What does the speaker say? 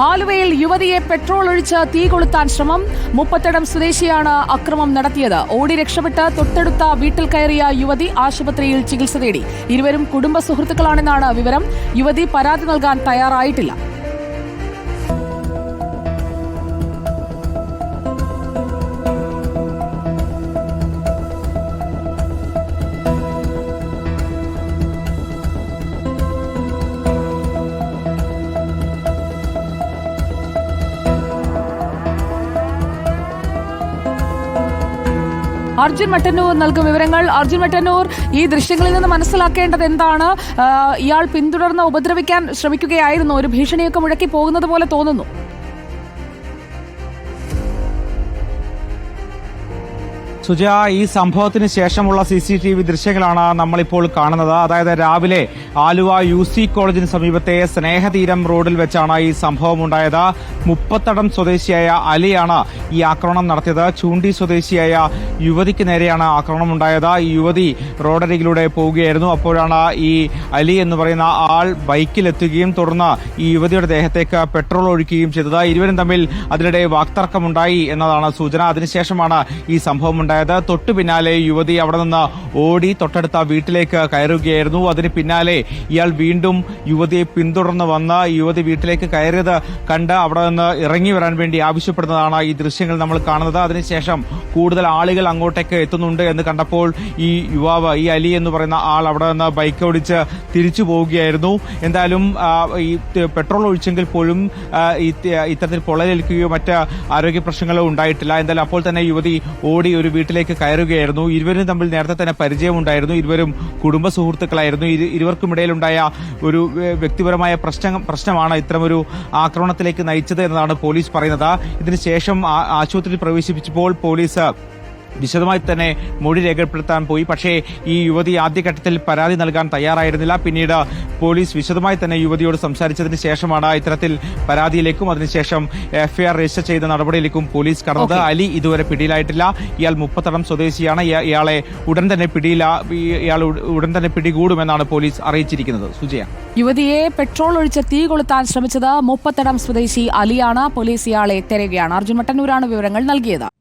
ആലുവയിൽ യുവതിയെ പെട്രോൾ ഒഴിച്ച് തീ കൊളുത്താൻ ശ്രമം. മുപ്പത്തടം സ്വദേശിയാണ് അക്രമം നടത്തിയത്. ഓടി രക്ഷപ്പെട്ട് തൊട്ടടുത്ത വീട്ടിൽ കയറിയ യുവതി ആശുപത്രിയിൽ ചികിത്സ തേടി. ഇരുവരും കുടുംബ സുഹൃത്തുക്കളാണെന്നാണ് വിവരം. യുവതി പരാതി നൽകാൻ തയ്യാറായിട്ടില്ല. അർജുൻ മട്ടന്നൂർ നൽകും വിവരങ്ങൾ. അർജുൻ മട്ടന്നൂർ ഈ ദൃശ്യങ്ങളിൽ നിന്ന് മനസ്സിലാക്കേണ്ടത് എന്താണ്? ഇയാൾ പിന്തുടർന്ന് ഉപദ്രവിക്കാൻ ശ്രമിക്കുകയായിരുന്നു. ഒരു ഭീഷണിയൊക്കെ മുഴക്കി പോകുന്നത് പോലെ തോന്നുന്നു. സുജ ഈ സംഭവത്തിന് ശേഷമുള്ള സി സി ടി വി ദൃശ്യങ്ങളാണ് നമ്മളിപ്പോൾ കാണുന്നത്. അതായത് രാവിലെ ആലുവ യു സി കോളേജിന് സമീപത്തെ സ്നേഹതീരം റോഡിൽ വെച്ചാണ് ഈ സംഭവം ഉണ്ടായത് മുപ്പത്തടം സ്വദേശിയായ അലിയാണ് ഈ ആക്രമണം നടത്തിയത്. ചൂണ്ടി സ്വദേശിയായ യുവതിക്ക് നേരെയാണ് ആക്രമണം ഉണ്ടായത്. ഈ യുവതി റോഡരികിലൂടെ പോവുകയായിരുന്നു. അപ്പോഴാണ് ഈ അലി എന്ന് പറയുന്ന ആൾ ബൈക്കിലെത്തുകയും തുടർന്ന് ഈ യുവതിയുടെ ദേഹത്തേക്ക് പെട്രോൾ ഒഴിക്കുകയും ചെയ്തത്. ഇരുവരും തമ്മിൽ അതിനിടെ വാക്തർക്കമുണ്ടായി എന്നതാണ് സൂചന. അതിനുശേഷമാണ് ഈ സംഭവം ഉണ്ടായത്. തൊട്ടു പിന്നാലെ യുവതി അവിടെ നിന്ന് ഓടി തൊട്ടടുത്ത വീട്ടിലേക്ക് കയറുകയായിരുന്നു. അതിന് പിന്നാലെ ഇയാൾ വീണ്ടും യുവതിയെ പിന്തുടർന്ന് വന്ന് യുവതി വീട്ടിലേക്ക് കയറിയത് കണ്ട് അവിടെ നിന്ന് ഇറങ്ങി വരാൻ വേണ്ടി ആവശ്യപ്പെടുന്നതാണ് ഈ ദൃശ്യങ്ങൾ നമ്മൾ കാണുന്നത്. അതിനുശേഷം കൂടുതൽ ആളുകൾ അങ്ങോട്ടേക്ക് എത്തുന്നുണ്ട് എന്ന് കണ്ടപ്പോൾ ഈ യുവാവ് ഈ അലി എന്ന് പറയുന്ന ആൾ അവിടെ നിന്ന് ബൈക്ക് ഓടിച്ച് തിരിച്ചു പോവുകയായിരുന്നു. എന്തായാലും ഈ പെട്രോൾ ഒഴിച്ചെങ്കിൽ പോലും ഇത്തരത്തിൽ പൊള്ളലേൽക്കുകയോ മറ്റ് ആരോഗ്യ പ്രശ്നങ്ങളോ ഉണ്ടായിട്ടില്ല. എന്തായാലും അപ്പോൾ തന്നെ യുവതി ഓടി ഒരു വീട്ടിലേക്ക് കയറുകയായിരുന്നു. ഇരുവരും തമ്മിൽ നേരത്തെ തന്നെ പരിചയമുണ്ടായിരുന്നു. ഇരുവരും കുടുംബ സുഹൃത്തുക്കളായിരുന്നു. ഇരു- ഇരുവർക്കുമിടയിലുണ്ടായ ഒരു വ്യക്തിപരമായ പ്രശ്നം പ്രശ്നമാണ് ഇത്തരമൊരു ആക്രമണത്തിലേക്ക് നയിച്ചത് എന്നതാണ് പോലീസ് പറയുന്നത്. ഇതിനുശേഷം ആശുപത്രിയിൽ പ്രവേശിപ്പിച്ചപ്പോൾ പോലീസ് വിശദമായി തന്നെ മൊഴി രേഖപ്പെടുത്താൻ പോയി. പക്ഷേ ഈ യുവതി ആദ്യഘട്ടത്തിൽ പരാതി നൽകാൻ തയ്യാറായിരുന്നില്ല. പിന്നീട് പോലീസ് വിശദമായി തന്നെ യുവതിയോട് സംസാരിച്ചതിന് ശേഷമാണ് ഇത്തരത്തിൽ പരാതിയിലേക്കും അതിനുശേഷം എഫ്ഐആർ രജിസ്റ്റർ ചെയ്ത നടപടിയിലേക്കും പോലീസ് കടന്നത്. അലി ഇതുവരെ പിടിയിലായിട്ടില്ല. ഇയാൾ മുപ്പത്തടം സ്വദേശിയാണ്. ഇയാളെ ഉടൻ തന്നെ പിടിയില ഇയാൾ ഉടൻ തന്നെ പിടികൂടുമെന്നാണ് പോലീസ് അറിയിച്ചിരിക്കുന്നത്. സുജയ. യുവതിയെ പെട്രോൾ ഒഴിച്ച് തീ കൊളുത്താൻ ശ്രമിച്ചത് മുപ്പത്തടം സ്വദേശി അലിയാണ്. പോലീസ് ഇയാളെ തെരയുകയാണ്. അർജുൻ മട്ടന്നൂരാണ് വിവരങ്ങൾ നൽകിയത്.